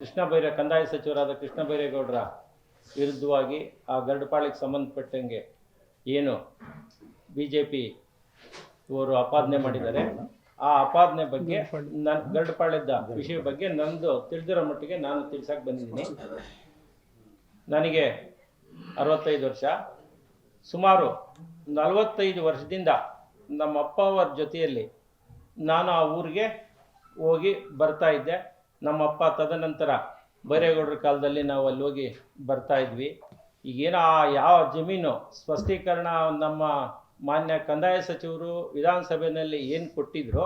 ಕೃಷ್ಣ ಬೈರೆ ಕಂದಾಯ ಸಚಿವರಾದ ಕೃಷ್ಣ ಬೈರೇಗೌಡರ ವಿರುದ್ಧವಾಗಿ ಆ ಗರಡುಪಾಳಿಗೆ ಸಂಬಂಧಪಟ್ಟಂಗೆ ಏನು ಬಿ ಜೆ ಪಿ ಇವರು ಅಪಾದನೆ ಮಾಡಿದ್ದಾರೆ. ಆ ಅಪಾದನೆ ಬಗ್ಗೆ ನನ್ನ ಗರಡುಪಾಳಿದ್ದ ವಿಷಯ ಬಗ್ಗೆ ನಂದು ತಿಳಿದಿರೋ ಮಟ್ಟಿಗೆ ನಾನು ತಿಳ್ಸಕ್ಕೆ ಬಂದಿದ್ದೀನಿ. ನನಗೆ ಅರವತ್ತೈದು ವರ್ಷ. ಸುಮಾರು ನಲವತ್ತೈದು ವರ್ಷದಿಂದ ನಮ್ಮ ಅಪ್ಪ ಅವರ ಜೊತೆಯಲ್ಲಿ ನಾನು ಆ ಊರಿಗೆ ಹೋಗಿ ಬರ್ತಾ ಇದ್ದೆ. ನಮ್ಮ ಅಪ್ಪ ತದನಂತರ ಬೈರೇಗೌಡರ ಕಾಲದಲ್ಲಿ ನಾವು ಅಲ್ಲಿ ಹೋಗಿ ಬರ್ತಾ ಇದ್ವಿ. ಈಗೇನು ಆ ಯಾವ ಜಮೀನು ಸ್ಪಷ್ಟೀಕರಣ ನಮ್ಮ ಮಾನ್ಯ ಕಂದಾಯ ಸಚಿವರು ವಿಧಾನಸಭೆಯಲ್ಲಿ ಏನು ಕೊಟ್ಟಿದ್ರು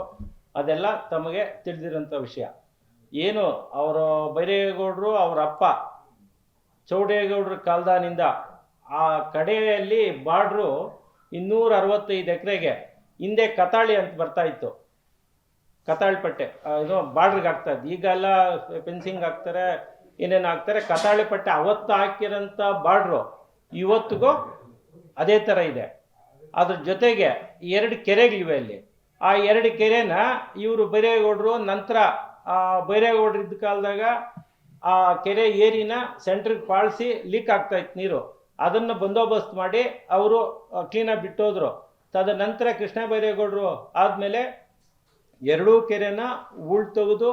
ಅದೆಲ್ಲ ತಮಗೆ ತಿಳಿದಿರೋಂಥ ವಿಷಯ. ಏನು ಅವರು ಬೈರೇಗೌಡರು, ಅವರ ಅಪ್ಪ ಚೌಡೇಗೌಡರ ಕಾಲದಾನಿಂದ ಆ ಕಡೆಯಲ್ಲಿ ಬಾರ್ಡ್ರು ಇನ್ನೂರ ಅರವತ್ತೈದು ಎಕರೆಗೆ ಹಿಂದೆ ಕತಾಳಿ ಅಂತ ಬರ್ತಾ ಇತ್ತು. ಕತಾಳಿಪಟ್ಟೆ. ಇದು ಬಾರ್ಡ್ರಿಗೆ ಇದ್ದು. ಈಗೆಲ್ಲ ಫೆನ್ಸಿಂಗ್ ಹಾಕ್ತಾರೆ, ಏನೇನು ಹಾಕ್ತಾರೆ ಕತಾಳಿ ಪಟ್ಟೆ ಅವತ್ತು ಹಾಕಿರೋಂಥ ಬಾರ್ಡ್ರು ಇವತ್ತಿಗೂ ಅದೇ ಥರ ಇದೆ. ಅದ್ರ ಜೊತೆಗೆ ಎರಡು ಕೆರೆಗಳಿವೆ ಅಲ್ಲಿ. ಆ ಎರಡು ಕೆರೆನ ಇವರು ಬೈರೇಗೌಡರು ನಂತರ ಬೈರೇಗೌಡರು ಇದ್ದ ಕಾಲದಾಗ ಆ ಕೆರೆ ಏರಿನ ಸೆಂಟ್ರಿಗೆ ಪಾಳಿಸಿ ಲೀಕ್ ಆಗ್ತಾ ಇತ್ತು ನೀರು. ಅದನ್ನು ಬಂದೋಬಸ್ತ್ ಮಾಡಿ ಅವರು ಕ್ಲೀನಾಗಿ ಬಿಟ್ಟೋದ್ರು. ತದನಂತರ ಕೃಷ್ಣ ಬೈರೇಗೌಡರು ಆದಮೇಲೆ ಎರಡೂ ಕೆರೆನ ಉಳ್ ತೆಗೆದು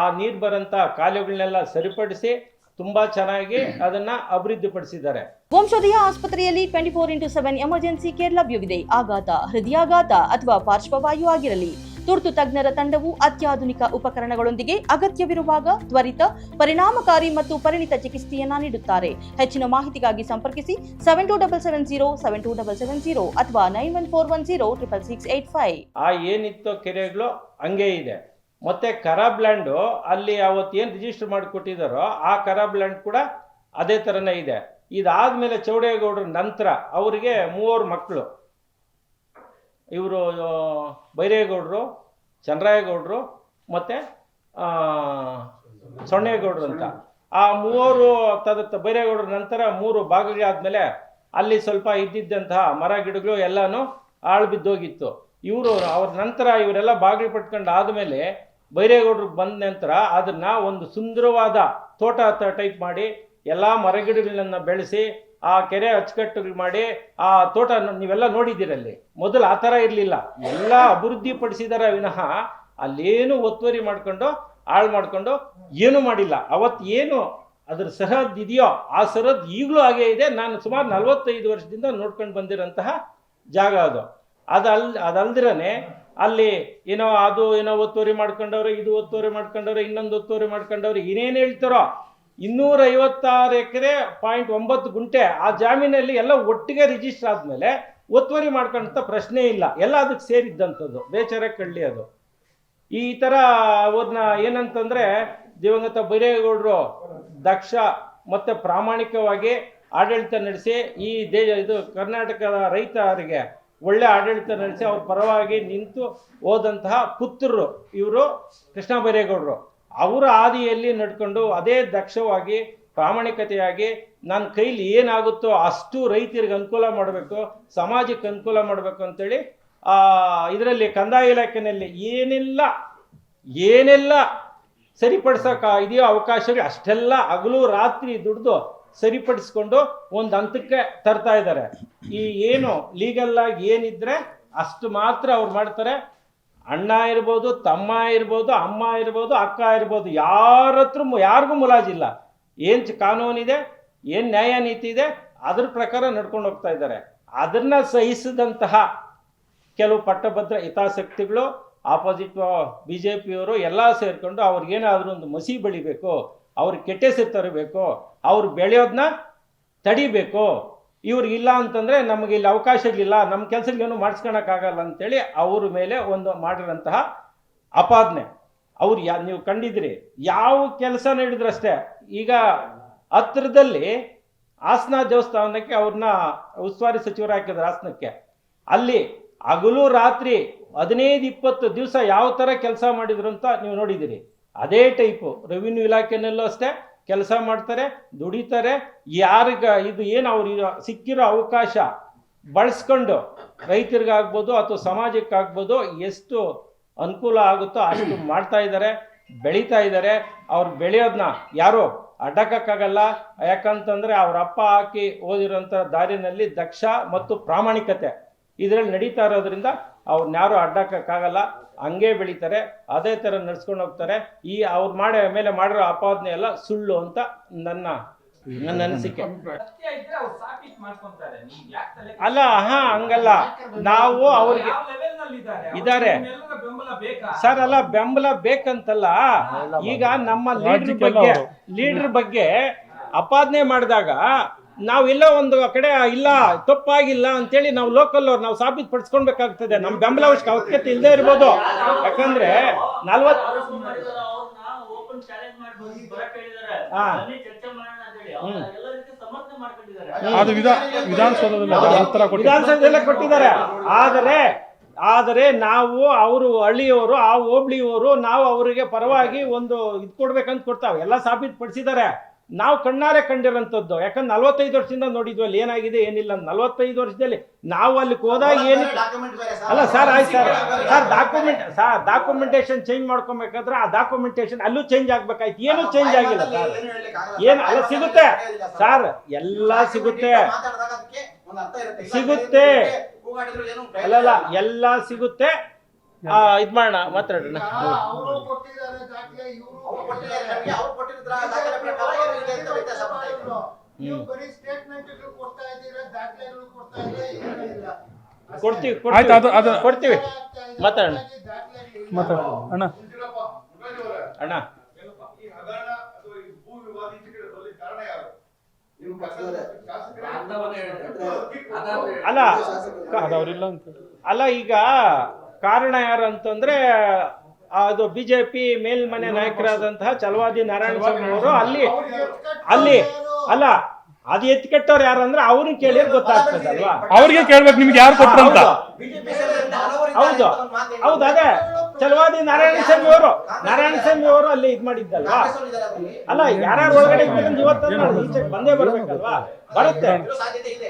ಆ ನೀರು ಬರೋಂಥ ಕಾಲುಗಳನ್ನೆಲ್ಲ ಸರಿಪಡಿಸಿ ತುಂಬ ಚೆನ್ನಾಗಿ ಅದನ್ನ ಅಭಿವೃದ್ಧಿಪಡಿಸಿದ್ದಾರೆ. ವಂಶೋದಯ ಆಸ್ಪತ್ರೆಯಲ್ಲಿ twenty four into seven emergency care ಲಭ್ಯವಿದೆ. ಆಘಾತ, ಹೃದಯಾಘಾತ ಅಥವಾ ಪಾರ್ಶ್ವವಾಯು ಆಗಿರಲಿ. ತುರ್ತು ತಜ್ಞರ ತಂಡವು ಅತ್ಯಾಧುನಿಕ ಉಪಕರಣಗಳೊಂದಿಗೆ ಅಗತ್ಯವಿರುವಾಗ ತ್ವರಿತ, ಪರಿಣಾಮಕಾರಿ ಮತ್ತು ಪರಿಣಿತ ಚಿಕಿತ್ಸೆಯನ್ನ ನೀಡುತ್ತಾರೆ. ಹೆಚ್ಚಿನ ಮಾಹಿತಿಗಾಗಿ ಸಂಪರ್ಕಿಸಿ seven two double seven zero seven two double seven zero ಅಥವಾ nine one four one zero triple six eight five ಆ ಏನಿತ್ತೋ ಕೆರೆಗಳು ಹಂಗೆ ಇದೆ. ಮತ್ತೆ ಕರಾಬ್ಲ್ಯಾಂಡು ಅಲ್ಲಿ ಅವತ್ತು ಏನು ರಿಜಿಸ್ಟರ್ ಮಾಡಿ ಕೊಟ್ಟಿದ್ದಾರೋ ಆ ಕರಾಬ್ಲ್ಯಾಂಡ್ ಕೂಡ ಅದೇ ಥರನೇ ಇದೆ. ಇದಾದ್ಮೇಲೆ ಚೌಡೇಗೌಡರ ನಂತರ ಅವರಿಗೆ ಮೂವರು ಮಕ್ಕಳು. ಇವರು ಬೈರೇಗೌಡರು, ಚಂದ್ರಾಯಗೌಡರು ಮತ್ತು ಸೊಣ್ಣೇಗೌಡರು ಅಂತ. ಆ ಮೂವರು ತದ ಬೈರೇಗೌಡರ ನಂತರ ಮೂರು ಭಾಗಗಳಾದ್ಮೇಲೆ ಅಲ್ಲಿ ಸ್ವಲ್ಪ ಇದ್ದಿದ್ದಂತಹ ಮರ ಗಿಡಗಳು ಎಲ್ಲನೂ ಆಳು ಬಿದ್ದೋಗಿತ್ತು. ಇವರು, ಅವ್ರ ನಂತರ ಇವರೆಲ್ಲ ಬಾಗಿಲು ಪಟ್ಕೊಂಡು ಆದಮೇಲೆ ಬೈರೇಗೌಡ್ರಿಗೆ ಬಂದ ನಂತರ ಅದನ್ನು ಒಂದು ಸುಂದರವಾದ ತೋಟ ಟೈಪ್ ಮಾಡಿ ಎಲ್ಲ ಮರಗಿಡಗಳನ್ನ ಬೆಳೆಸಿ ಆ ಕೆರೆ ಅಚ್ಚುಕಟ್ಟು ಮಾಡಿ ಆ ತೋಟ ನೀವೆಲ್ಲ ನೋಡಿದ್ದೀರಲ್ಲಿ. ಮೊದಲು ಆ ಥರ ಇರಲಿಲ್ಲ. ಎಲ್ಲ ಅಭಿವೃದ್ಧಿ ಪಡಿಸಿದಾರ ವಿನಃ ಅಲ್ಲೇನು ಒತ್ತುವರಿ ಮಾಡ್ಕೊಂಡು, ಹಾಳು ಮಾಡ್ಕೊಂಡು ಏನು ಮಾಡಿಲ್ಲ. ಅವತ್ತು ಏನು ಅದ್ರ ಸರಹದ್ ಇದೆಯೋ ಆ ಸರಹದ್ ಈಗಲೂ ಹಾಗೆ ಇದೆ. ನಾನು ಸುಮಾರು ನಲವತ್ತೈದು ವರ್ಷದಿಂದ ನೋಡ್ಕೊಂಡು ಬಂದಿರೋಂತಹ ಜಾಗ ಅದು. ಅದಲ್, ಅದಲ್ದಿರನೆ ಅಲ್ಲಿ ಏನೋ ಅದು ಏನೋ ಒತ್ತುವರಿ ಮಾಡ್ಕೊಂಡವ್ರೆ, ಇದು ಒತ್ತುವರಿ ಮಾಡ್ಕೊಂಡವ್ರೆ, ಇನ್ನೊಂದು ಒತ್ತುವರಿ ಮಾಡ್ಕೊಂಡವ್ರೆ ಏನೇನು ಹೇಳ್ತಾರೋ ಇನ್ನೂರ ಐವತ್ತಾರು ಎಕರೆ ಪಾಯಿಂಟ್ ಒಂಬತ್ತು ಗುಂಟೆ ಆ ಜಾಮೀನಲ್ಲಿ ಎಲ್ಲ ಒಟ್ಟಿಗೆ ರಿಜಿಸ್ಟರ್ ಆದಮೇಲೆ ಒತ್ತುವರಿ ಮಾಡ್ಕೊಂಡಂಥ ಪ್ರಶ್ನೆ ಇಲ್ಲ. ಎಲ್ಲ ಅದಕ್ಕೆ ಸೇರಿದ್ದಂಥದ್ದು. ಬೇಚಾರ ಕಳ್ಳಿ ಅದು. ಈ ಥರ ಅವ್ರನ್ನ ಏನಂತಂದ್ರೆ ದಿವಂಗತ ಬೈರೇಗೌಡರು ದಕ್ಷ ಮತ್ತೆ ಪ್ರಾಮಾಣಿಕವಾಗಿ ಆಡಳಿತ ನಡೆಸಿ ಈ ದೇಶ ಇದು ಕರ್ನಾಟಕದ ರೈತರಿಗೆ ಒಳ್ಳೆ ಆಡಳಿತ ನಡೆಸಿ ಅವ್ರ ಪರವಾಗಿ ನಿಂತು ಹೋದಂತಹ ಪುತ್ರರು ಇವರು ಕೃಷ್ಣ ಬೈರೇಗೌಡರು. ಅವರ ಹಾದಿಯಲ್ಲಿ ನಡ್ಕೊಂಡು ಅದೇ ದಕ್ಷವಾಗಿ, ಪ್ರಾಮಾಣಿಕತೆಯಾಗಿ ನನ್ನ ಕೈಲಿ ಏನಾಗುತ್ತೋ ಅಷ್ಟು ರೈತರಿಗೆ ಅನುಕೂಲ ಮಾಡಬೇಕು, ಸಮಾಜಕ್ಕೆ ಅನುಕೂಲ ಮಾಡಬೇಕು ಅಂತೇಳಿ ಇದರಲ್ಲಿ ಕಂದಾಯ ಇಲಾಖೆಯಲ್ಲಿ ಏನೆಲ್ಲ ಏನೆಲ್ಲ ಸರಿಪಡಿಸೋಕ ಇದೆಯೋ ಅವಕಾಶಗಳು ಅಷ್ಟೆಲ್ಲ ಹಗಲು ರಾತ್ರಿ ದುಡ್ದು ಸರಿಪಡಿಸ್ಕೊಂಡು ಒಂದು ಹಂತಕ್ಕೆ ತರ್ತಾ ಇದ್ದಾರೆ. ಈ ಏನು ಲೀಗಲ್ ಆಗಿ ಏನಿದ್ರೆ ಅಷ್ಟು ಮಾತ್ರ ಅವ್ರು ಮಾಡ್ತಾರೆ. ಅಣ್ಣ ಇರ್ಬೋದು, ತಮ್ಮ ಇರ್ಬೋದು, ಅಮ್ಮ ಇರ್ಬೋದು, ಅಕ್ಕ ಇರ್ಬೋದು ಯಾರ ಹತ್ರ ಯಾರಿಗೂ ಮುಲಾಜಿಲ್ಲ ಏನು ಕಾನೂನಿದೆ, ಏನು ನ್ಯಾಯ ನೀತಿ ಇದೆ, ಅದ್ರ ಪ್ರಕಾರ ನಡ್ಕೊಂಡು ಹೋಗ್ತಾ ಇದ್ದಾರೆ. ಅದನ್ನ ಸಹಿಸಿದಂತಹ ಕೆಲವು ಪಟ್ಟಭದ್ರ ಹಿತಾಸಕ್ತಿಗಳು ಆಪೋಸಿಟ್ ಬಿ ಜೆ ಪಿಯವರು ಎಲ್ಲ ಸೇರಿಕೊಂಡು ಅವ್ರಿಗೇನಾದರೂ ಒಂದು ಮಸಿ ಬೆಳಿಬೇಕು, ಅವ್ರಿಗೆ ಕೆಟ್ಟ ತರಬೇಕು, ಅವ್ರು ಬೆಳೆಯೋದನ್ನ ತಡಿಬೇಕು. ಇವ್ರಿಗೆ ಇಲ್ಲ ಅಂತಂದರೆ ನಮಗೆ ಇಲ್ಲಿ ಅವಕಾಶಗಳಿಲ್ಲ ನಮ್ಮ ಕೆಲಸಗಳೇನು ಮಾಡಿಸ್ಕೊಳಕ್ಕಾಗಲ್ಲ ಅಂತೇಳಿ ಅವ್ರ ಮೇಲೆ ಒಂದು ಮಾಡಿರೋಂತಹ ಅಪಾದನೆ ಅವ್ರು ಯಾ, ನೀವು ಕಂಡಿದ್ರಿ ಯಾವ ಕೆಲಸ ನೀಡಿದ್ರಷ್ಟೇ ಈಗ ಹತ್ರದಲ್ಲಿ ಹಾಸನ ದೇವಸ್ಥಾನಕ್ಕೆ ಅವ್ರನ್ನ ಉಸ್ತುವಾರಿ ಸಚಿವರು ಹಾಕಿದ್ರು ಹಾಸನಕ್ಕೆ. ಅಲ್ಲಿ ಹಗಲು ರಾತ್ರಿ ಹದಿನೈದು ಇಪ್ಪತ್ತು ದಿವಸ ಯಾವ ಥರ ಕೆಲಸ ಮಾಡಿದ್ರು ಅಂತ ನೀವು ನೋಡಿದ್ದೀರಿ. ಅದೇ ಟೈಪು, ರೆವಿನ್ಯೂ ಇಲಾಖೆನಲ್ಲೂ ಅಷ್ಟೇ ಕೆಲಸ ಮಾಡ್ತಾರೆ, ದುಡಿತಾರೆ. ಯಾರಿಗ ಇದು ಏನು ಅವ್ರಿಗೆ ಸಿಕ್ಕಿರೋ ಅವಕಾಶ ಬಳಸ್ಕೊಂಡು ರೈತರಿಗಾಗ್ಬೋದು ಅಥವಾ ಸಮಾಜಕ್ಕಾಗ್ಬೋದು ಎಷ್ಟು ಅನುಕೂಲ ಆಗುತ್ತೋ ಅಷ್ಟು ಮಾಡ್ತಾ ಇದ್ದಾರೆ, ಬೆಳೀತಾ ಇದ್ದಾರೆ. ಅವ್ರು ಬೆಳೆಯೋದನ್ನ ಯಾರು ಅಡ್ಡಕ್ಕಾಗಲ್ಲ. ಯಾಕಂತಂದರೆ ಅವ್ರ ಅಪ್ಪ ಹಾಕಿ ಓದಿರೋಂಥ ದಾರಿನಲ್ಲಿ ದಕ್ಷ ಮತ್ತು ಪ್ರಾಮಾಣಿಕತೆ. ಇದರಲ್ಲಿ ನಡೀತಾ ಇರೋದ್ರಿಂದ ಅವ್ರನ್ನ ಯಾರು ಅಡ್ಡಕ್ಕಾಗಲ್ಲ ಹಂಗೆ ಬೆಳೀತಾರೆ. ಅದೇ ಥರ ನಡ್ಸ್ಕೊಂಡು ಹೋಗ್ತಾರೆ. ಈ ಅವ್ರು ಮಾಡೋ ಮೇಲೆ ಮಾಡಿರೋ ಅಪಾದನೆ ಎಲ್ಲ ಸುಳ್ಳು ಅಂತ ನನ್ನ ನನ್ನ ಅನಿಸಿಕೆ. ಅಲ್ಲ ಹಾ ಹಂಗಲ್ಲ. ನಾವು ಅವ್ರಿಗೆ ಇದ್ದಾರೆ? ಸರ್ ಅಲ್ಲ ಬೆಂಬಲ ಬೇಕಂತಲ್ಲ. ಈಗ ನಮ್ಮ ಲೀಡರ್ ಬಗ್ಗೆ. ಲೀಡರ್ ಬಗ್ಗೆ ಅಪಾದನೆ ಮಾಡಿದಾಗ ನಾವು ಎಲ್ಲ ಒಂದು ಕಡೆ ಇಲ್ಲ ತಪ್ಪಾಗಿಲ್ಲ ಅಂತೇಳಿ ನಾವು ಲೋಕಲ್ ಅವ್ರು ನಾವು ಸಾಬೀತು ಪಡಿಸ್ಕೊಳ್ಬೇಕಾಗ್ತದೆ ನಮ್ಮ ಬೆಂಬಲ ಅವಶ್ಯಕ ಅವಶ್ಯಕತೆ ಇಲ್ಲದೆ ಇರ್ಬೋದು. ಯಾಕಂದ್ರೆ ನಲ್ವತ್ ಅದು ವಿಧಾನಸೌಧದಲ್ಲೇ ಕೊಟ್ಟಿದ್ದಾರೆ. ಆದರೆ ಆದರೆ ನಾವು ಅವರು ಹಳ್ಳಿಯವರು ಆ ಹೋಬಳಿಯವರು ನಾವು ಅವರಿಗೆ ಪರವಾಗಿ ಒಂದು ಇದು ಕೊಡ್ಬೇಕಂತ ಕೊಡ್ತಾವೆ. ಎಲ್ಲ ಸಾಬೀತು ಪಡಿಸಿದ್ದಾರೆ ನಾವು ಕಣ್ಣಾರೆ ಕಂಡಿರೋಂಥದ್ದು. ಯಾಕಂದ್ರೆ ನಲ್ವತ್ತೈದು ವರ್ಷದಿಂದ ನೋಡಿದ್ವಿ ಅಲ್ಲಿ ಏನಾಗಿದೆ ಏನಿಲ್ಲ. ನಲ್ವತ್ತೈದು ವರ್ಷದಲ್ಲಿ ನಾವು ಅಲ್ಲಿ ಹೋದಾಗ ಏನು ಅಲ್ಲ ಸರ್. ಆಯ್ತು sir. Sir document sir documentation change ಮಾಡ್ಕೊಬೇಕಾದ್ರೆ ಆ ಡಾಕ್ಯುಮೆಂಟೇಶನ್ ಅಲ್ಲೂ ಚೇಂಜ್ ಆಗ್ಬೇಕಾಯ್ತು. ಏನು ಚೇಂಜ್ ಆಗಿಲ್ಲ ಸರ್. ಏನು ಅಲ್ಲ ಸಿಗುತ್ತೆ. ಸರ್ ಎಲ್ಲ ಸಿಗುತ್ತೆ ಸಿಗುತ್ತೆ. ಅಲ್ಲಲ್ಲ ಎಲ್ಲ ಸಿಗುತ್ತೆ. ಆ, ಇದ್ ಮಾಡೋಣ ಮಾತಾಡೋಣ ಅವರು ಕೊಟ್ಟಿದ್ದಾರೆ ದಾಖಲೆ ಇವರು ನೀವು ಬರೀ ಸ್ಟೇಟ್ಮೆಂಟ್ ಕೊಡ್ತಾ ಇದ್ದೀರಾ ದಾಖಲೆಗಳು ಕೊಡ್ತಾ ಇಲ್ಲ ಏನೂ ಇಲ್ಲ ಅಷ್ಟೇ. ಕೊಡ್ತೀವಿ ಆಯ್ತು ಅದು ಅದು ಕೊಡ್ತೀವಿ. ಮಾತಾಡೋಣ. ದಾಖಲೆಗಳು ಇಲ್ಲ. ಮಾತಾಡ ಅಣ್ಣ. ಅಣ್ಣ. ಅಲ್ಲ ಅಲ್ಲ ಈಗ ಕಾರಣ ಯಾರು ಅಂತಂದ್ರೆ ಅದು ಬಿಜೆಪಿ ಮೇಲ್ಮನೆ ನಾಯಕರಾದಂತಹ ಚಲವಾದಿ ನಾರಾಯಣ ಸ್ವಾಮಿ ಅವರು ಅಲ್ಲಿ ಅಲ್ಲಿ ಅಲ್ಲ ಅದು ಎತ್ಕೆಟ್ಟವ್ರು ಯಾರು ಅಂದ್ರೆ ಅವ್ರಿಗೆ ಕೇಳಿದ್ರೆ ಗೊತ್ತಾಗ್ತದಲ್ವಾ? ಅವ್ರಿಗೆ ಕೇಳ್ಬೇಕು ನಿಮ್ಗೆ ಯಾರು ಕೊಟ್ಟರು ಅಂತ. ಹೌದು. ಹೌದು. ಅದೇ. ಚಲವಾದಿ ನಾರಾಯಣ ಸ್ವಾಮಿ ಅವರು ನಾರಾಯಣ ಸ್ವಾಮಿ ಅವರು ಅಲ್ಲಿ ಇದ್ ಮಾಡಿದ್ದಲ್ವಾ? ಅಲ್ಲ ಯಾರ್ಯಾರು ಒಳಗಡೆ ಇವತ್ತು ಈಚೆ ಬಂದೇ ಬರ್ಬೇಕಲ್ವಾ? ಬರುತ್ತೆ.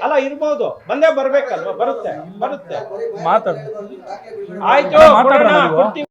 ಅಲ್ಲ ಇರ್ಬೋದು. ಬಂದೇ ಬರ್ಬೇಕಲ್ವಾ? ಬರುತ್ತೆ ಬರುತ್ತೆ. ಮಾತಾಡೋಣ ಆಯ್ತು